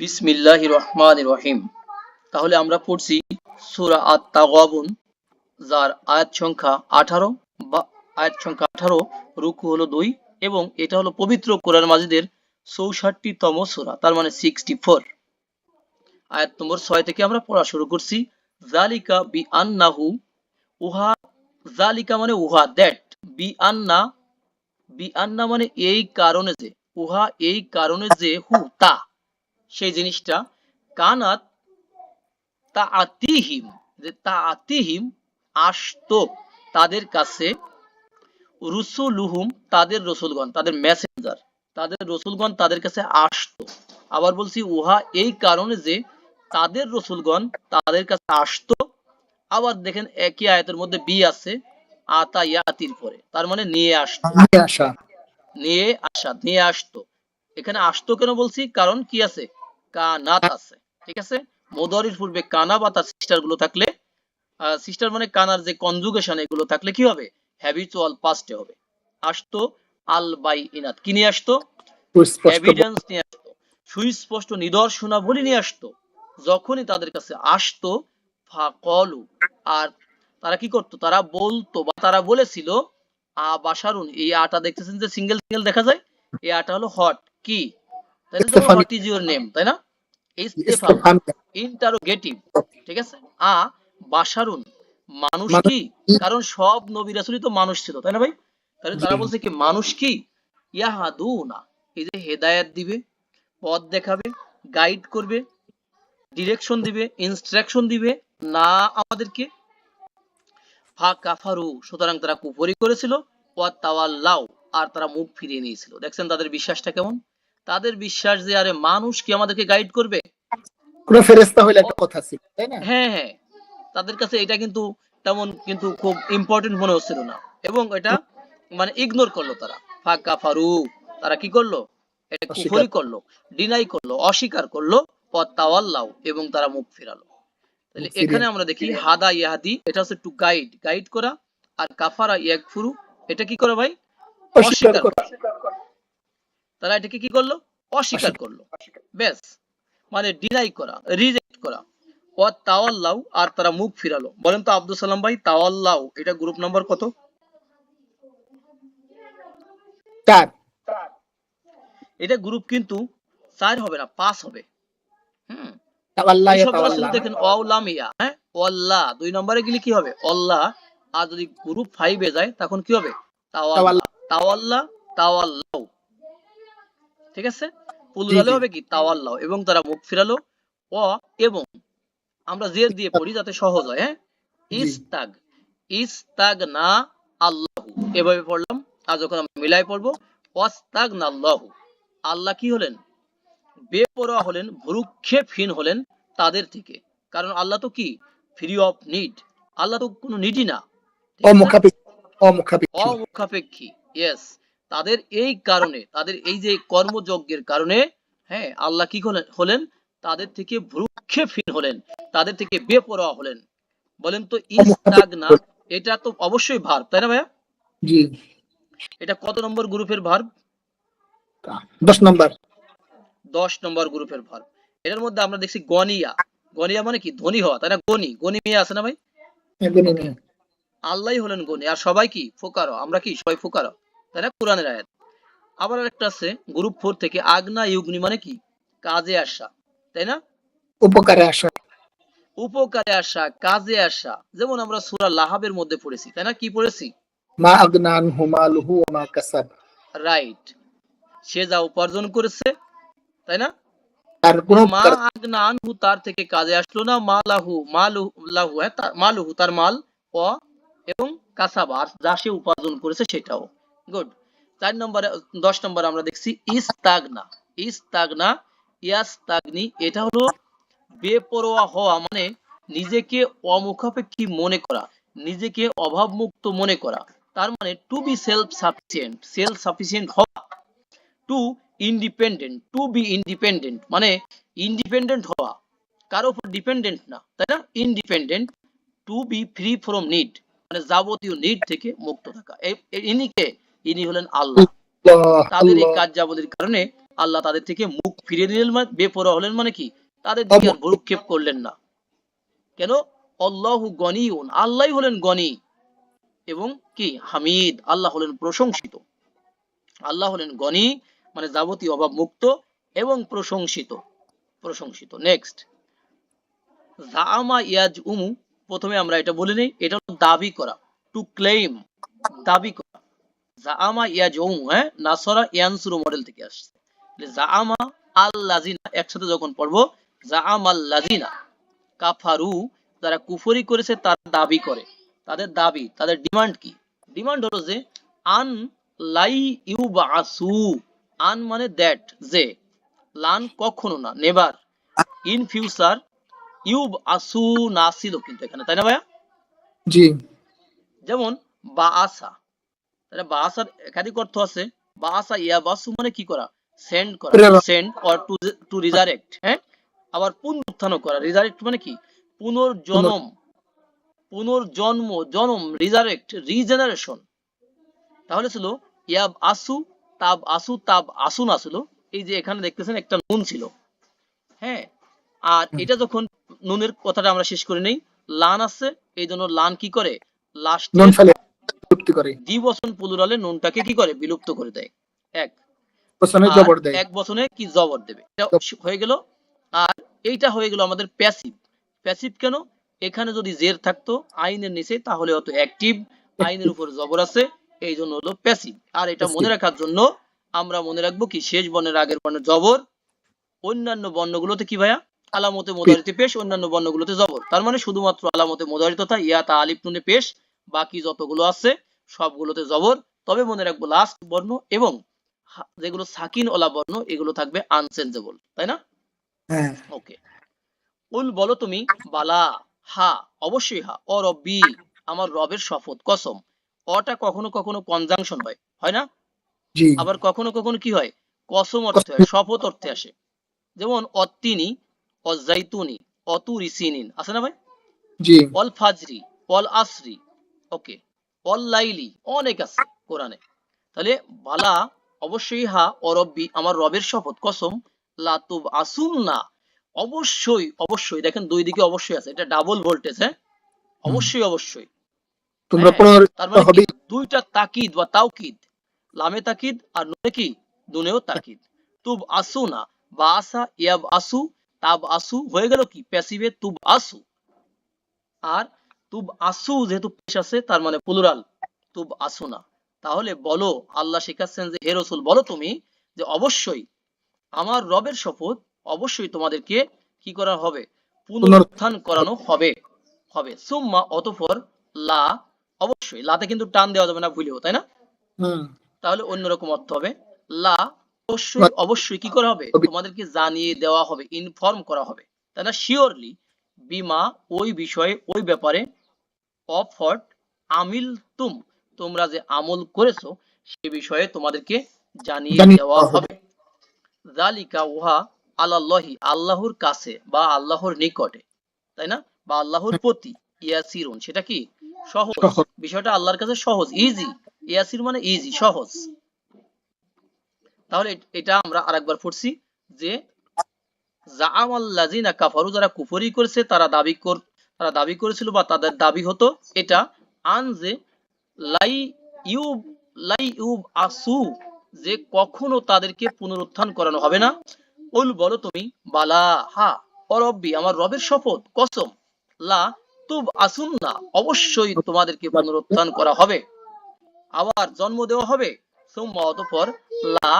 বিসমিল্লাহ রহমান রহিম তাহলে আমরা পড়ছি সুরা আত তাগাবুন যার আয়াত সংখ্যা আঠারো বা আয়াত সংখ্যা আঠারো, রুকু হলো দুই এবং এটা হলো পবিত্র কোরআন মাজিদের চৌষট্টি তম সুরা, তার মানে সিক্সটি ফোর আয়াত নম্বর ছয় থেকে আমরা পড়া শুরু করছি জালিকা বি আন্নাহু উহা জালিকা মানে উহা দ্যাট বি আন্না বি আন্না মানে এই কারণে যে, উহা এই কারণে যে হু, তা। সেই জিনিসটা কানাত তা আতিহিম যে তা আতিহিম আসতো তাদের কাছে রুসুলুহুম তাদের রসুলগণ তাদের মেসেঞ্জার তাদের রসুলগণ তাদের কাছে আসতো। আবার বলছি উহা এই কারণে যে তাদের রসুলগণ তাদের কাছে আসতো। আবার দেখেন একই আয়াতের মধ্যে বি আছে আতা ইয়াতির পরে তার মানে নিয়ে আসতো। নিয়ে আসা। নিয়ে আসা নিয়ে আসতো। এখানে আসতো কেন বলছি? কারণ কি আছে? কানাত আছে ঠিক আছে? মোদরির পূর্বে কানা বা তার সিস্টারগুলো থাকলে সিস্টার মানে কানার যে কনজুগেশন এগুলো থাকলে কি হবে? হ্যাবিচুয়াল পাস্টে হবে। আসতো আল বাই ইনাত কি নিয়ে আসতো? এভিডেন্স নিয়ে আসতো। সুস্পষ্ট নিদর্শনাবলী নিয়ে আসতো। যখনই তাদের কাছে আসতো ফাকলু আর তারা কি করতো? তারা বলতো বা তারা বলেছিল আ বাসারুন এই আটা দেখতেছেন যে সিঙ্গেল সিঙ্গেল দেখা যায়? এই আটা হলো হট কি? তাই ইস্তেফাম। হোয়াট ইজ ইউর নেম তাই না? ইস্তেফাম। ইন্টারোগেটিভ ঠিক আছে? আ বাসারুন মানুষ কি? কারণ সব নবী রাসূলই তো মানুষ ছিল তাই না ভাই? তাহলে তারা বলছে কি মানুষ কি? ইয়াহাদুনা। এই যে হেদায়েত দিবে পথ দেখাবে গাইড করবে ডিরেকশন দিবে ইনস্ট্রাকশন দিবে না আমাদেরকে? ফা কাফারু সুতরাং তারা কুফরি করেছিল ওয়া তাওয়াল্লাও আর তারা মুখ ফিরিয়ে নিয়েছিল। দেখছেন তাদের বিশ্বাসটা কেমন? তাদের বিশ্বাস যে আরে মানুষ কি আমাদেরকে গাইড করবে? কোন হইলে একটা কথা ছিল তাই না? হ্যাঁ হ্যাঁ। তাদের কাছে এটা কিন্তু তেমন কিন্তু খুব ইম্পর্টেন্ট মনে হচ্ছিল না। এবং এটা মানে ইগনোর করল তারা। ফাঁকা ফারু তারা কি করল? এটা অস্বীকার। কুফরি করল? ডিনাই করল অস্বীকার করল। তাওয়াল্লাও এবং তারা মুখ ফিরালো। তাহলে এখানে আমরা দেখি হাদা ইয়াহাদি এটা হচ্ছে টু গাইড গাইড করা আর কাফারা ইয়াকফুরু এটা কি করে ভাই? অস্বীকার করা। তারা এটাকে কি করল? অস্বীকার করল। ব্যাস। মানে ডিনাই করা রিজেক্ট করা। ও তাওয়াল্লাউ আর তারা মুখ ফিরালো। বলেন তো আব্দুল সালাম ভাই তাওয়াল্লাউ এটা গ্রুপ নাম্বার কত? চার। এটা গ্রুপ কিন্তু চার হবে না পাঁচ হবে। হুম। দেখেন অলামিয়া হ্যাঁ? অল্লাহ দুই নম্বরে গেলে কি হবে? অল্লাহ আর যদি গ্রুপ ফাইভে যায় তখন কি হবে? তাওয়াল্লাহ। তাওয়াল্লাহ তাওয়াল্লাহ ঠিক আছে? পুলুরালে হবে কি? তাওয়াল্লাহ এবং তারা মুখ ফিরালো। অ এবং আমরা জের দিয়ে পড়ি যাতে সহজ হয় হ্যাঁ? ইস্তাগ ইস্তাগ। না আল্লাহ। এভাবে পড়লাম। আর যখন আমরা মিলাই পড়ব অস্তাগ না আল্লাহ আল্লাহ কি হলেন? বেপরোয়া হলেন ভ্রুক্ষেপহীন হলেন তাদের থেকে। কারণ আল্লাহ তো কি? ফ্রি অফ নিড আল্লাহ তো কোনো নিডই না। অমুখাপেক্ষী অমুখাপেক্ষী ইয়েস তাদের এই কারণে তাদের এই যে কর্মযজ্ঞের কারণে হ্যাঁ আল্লাহ কি হলেন হলেন? তাদের থেকে ভ্রুক্ষেপহীন হলেন তাদের থেকে বেপরোয়া হলেন। বলেন তো ইস্তাগনা এটা তো অবশ্যই ভার্ব তাই না ভাইয়া? জি। এটা কত নম্বর গ্রুপের ভার্ব দশ নম্বর। দশ নম্বর গ্রুপের ভার্ব এটার মধ্যে আমরা দেখছি গনিয়া। গনিয়া মানে কি? ধনী হওয়া তাই না? গনি। গনি মেয়ে আছে না ভাই? একদমই নেই। আল্লাহ হলেন গনি। আর সবাই কি? ফোকারো আমরা কি? সবাই ফোকারো তাই না কোরআনের আয়াত। আবার একটা আছে গ্রুপ ফোর থেকে আগনা ইউগনি মানে কি? কাজে আসা তাই না? উপকারে আসা। উপকারে আসা কাজে আসা। যেমন আমরা সূরা লাহাবের মধ্যে পড়েছি তাই না? কি পড়েছি? মা আগনান হুমালুহু মা কাসাব। রাইট সে যা উপার্জন করেছে তাই না? আর কোন মা আগনা আনহু তার থেকে কাজে আসলো না মা লাহু মালু লাহু হ্যাঁ তার- মালুহু তার মাল ও এবং কাসাবা আর যা সে উপার্জন করেছে সেটাও। গুড চার নম্বরে, দশ নম্বরে আমরা দেখছি ইস্তাগনা। ইস্তাগনা, ইয়াস্তাগনি, এটা হলো বেপরোয়া হওয়া মানে নিজেকে অমুখাপেক্ষী মনে করা, নিজেকে অভাবমুক্ত মনে করা। তার মানে to be self sufficient self sufficient হওয়া। To independent to be independent মানে ইন্ডিপেন্ডেন্ট হওয়া। কারও উপর ডিপেন্ডেন্ট না, তাই না? Independent to be free from need মানে যাবতীয় নিড থেকে মুক্ত থাকা। ইনি কে? ইনি হলেন আল্লাহ। তাদের এই কার্যাবলীর কারণে আল্লাহ তাদের থেকে মুখ ফিরিয়ে নিলেন মানে বেপরোয়া হলেন মানে কি? তাদের দিকে আর ভ্রুক্ষেপ করলেন না। কেন? আল্লাহু গনিউন আল্লাহ হলেন গনি এবং কি? হামিদ আল্লাহ হলেন প্রশংসিত। আল্লাহ হলেন গনি মানে যাবতীয় অভাব মুক্ত এবং প্রশংসিত। প্রশংসিত। নেক্সট জামা ইয়াজ উমু প্রথমে আমরা এটা বলে নেই এটা হলো দাবি করা টু ক্লেম দাবি করা। ইয়াজ হ্যাঁ? নাসরা ইয়ানসুরু মডেল থেকে আসছে। আল লাজিনা একসাথে যখন পড়ব জাম আল লাজিনা কাফারু যারা কুফরি করেছে তারা দাবি করে। তাদের দাবি তাদের ডিমান্ড কি? ডিমান্ড হলো যে আন লাই ইউ বাসু আন মানে দ্যাট যে লান কখনো না নেভার ইন ফিউচার ইউব আসু না ছিল কিন্তু এখানে তাই না ভাইয়া? জি। যেমন বা আসা তাহলে বা আসার একাধিক অর্থ আছে। বা আসা ইয়া বাসু মানে কি করা? সেন্ড করা। Send or to to resurrect হ্যাঁ? আবার পুনরুত্থান করা। রিজারেক্ট মানে কি? পুনর্জন্ম। পুনর্জন্ম জন্ম রিজারেক্ট রিজেনারেশন তাহলে ছিল ইয়াব আসু তাব আসু তাব আসুন আসলো এই যে এখানে দেখতেছেন একটা নুন ছিল। হ্যাঁ? আর এটা যখন নুনের কথাটা আমরা শেষ করে নেই লান আছে এই জন্য লান কি করে? লাস্ট তৃপ্তি করে। দ্বিবচন প্লুরালে নুনটাকে কি করে? বিলুপ্ত করে দেয়। এক। আর জবর দেয়। এক বচনে কি জবর দেবে? এটা হয়ে গেল। আর এইটা হয়ে গেল আমাদের প্যাসিভ। প্যাসিভ কেন? এখানে যদি জের থাকতো আইনের নিচে তাহলে হতো অ্যাক্টিভ আইনের উপর জবর আছে এই জন্য হলো প্যাসিভ। আর এটা মনে রাখার জন্য আমরা মনে রাখব কি শেষ বর্ণের আগের বর্ণের জবর। অন্যান্য বর্ণগুলোতে কি ভাইয়া? আলামতে মোদারিতে পেশ অন্যান্য বর্ণগুলোতে জবর। তার মানে শুধুমাত্র আলামতে মোদারি তথা ইয়া তা আলিফ নুনে পেশ বাকি যতগুলো আছে সবগুলোতে জবর তবে মনে রাখব লাস্ট বর্ণ এবং যেগুলো সাকিন ওলা বর্ণ এগুলো থাকবে আনসেন্সেবল তাই না? হ্যাঁ। ওকে উল বলো তুমি বালা হা অবশ্যই হা অ রব্বি আমার রবের শপথ কসম। অটা কখনো কখনো কনজাংশন হয় হয় না? আবার কখনো কখনো কি হয়? কসম অর্থে হয় শপথ অর্থে আসে। যেমন অত্তিনি অজাইতুনি অতুরিসিনিন আছে না ভাই? জি। অল ফাজরি অল আসরি ওকে অল লাইলি অনেক আছে কোরআনে। তাহলে বালা অবশ্যই হা অরব্বি আমার রবের শপথ কসম লাতুব আসুন না অবশ্যই অবশ্যই দেখেন দুই দিকে অবশ্যই আছে এটা ডাবল ভোল্টেজ হ্যাঁ? অবশ্যই অবশ্যই। তোমরা হ্যাঁ, তার মানে দুইটা তাকিদ বা তাওকিদ লামে তাকিদ আর নুনে কি? দুনেও তাকিদ। তুব আসু না বা আসা ইয়াব আসু তাব আসু হয়ে গেল কি? প্যাসিভে তুব আসু। আর তুব আসু যেহেতু পেশ আছে তার মানে প্লুরাল তুব আসু না। তাহলে বলো আল্লাহ শেখাচ্ছেন যে হে রসুল বলো তুমি যে অবশ্যই আমার রবের শপথ অবশ্যই তোমাদেরকে কি করা হবে? পুনরুত্থান করানো হবে হবে। সুম্মা অতঃপর লা অবশ্যই। লাতে কিন্তু টান দেওয়া যাবে না ভুলেও তাই না? তাহলে অন্যরকম অর্থ হবে। লা অবশ্যই অবশ্যই কি করা হবে? হবে। তোমাদেরকে জানিয়ে দেওয়া হবে ইনফর্ম করা হবে। তাই না? শিওরলি বিমা ওই বিষয়ে ওই ব্যাপারে অফট আমিল তুম তোমরা যে আমল করেছ সে বিষয়ে তোমাদেরকে জানিয়ে দেওয়া হবে। জালিকা উহা আল্লাহি আল্লাহর কাছে বা আল্লাহর নিকটে তাই না? বা আল্লাহর প্রতি ইয়াসিরুন সেটা কি? সহজ। বিষয়টা আল্লাহর কাছে সহজ ইজি ইয়াসির মানে ইজি সহজ। তাহলে এটা আমরা আরেকবার পড়ছি যে জাআমাল্লাযিনা কাফারু যারা কুফরি করেছে তারা দাবি কর তারা দাবি করেছিল বা তাদের দাবি হতো এটা আন যে লাই ইউব লাই ইউব আসু যে কখনো তাদেরকে পুনরুত্থান করানো হবে না। উল বলো তুমি বালা হা অরব্বি আমার রবের শপথ কসম। লা তুব আসুন না অবশ্যই তোমাদেরকে পুনরুত্থান করা হবে। আবার জন্ম দেওয়া হবে সুম্মা অতঃপর লা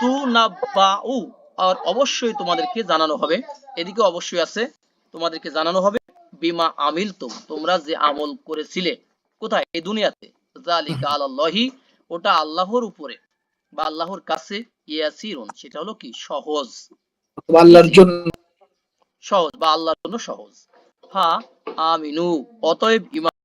তু না বা উ আর অবশ্যই তোমাদেরকে জানানো হবে। এদিকে অবশ্যই আছে তোমাদেরকে জানানো হবে বিমা আমিল তুম তোমরা যে আমল করেছিলে কোথায়? এই দুনিয়াতে। জালিকা আলাল্লাহি ওটা আল্লাহর উপরে বা আল্লাহর কাছে ইয়াসিরুন সেটা হলো কি? সহজ। আল্লাহর জন্য। সহজ বা আল্লাহর জন্য সহজ। হা আমিনু। অতএব ইমান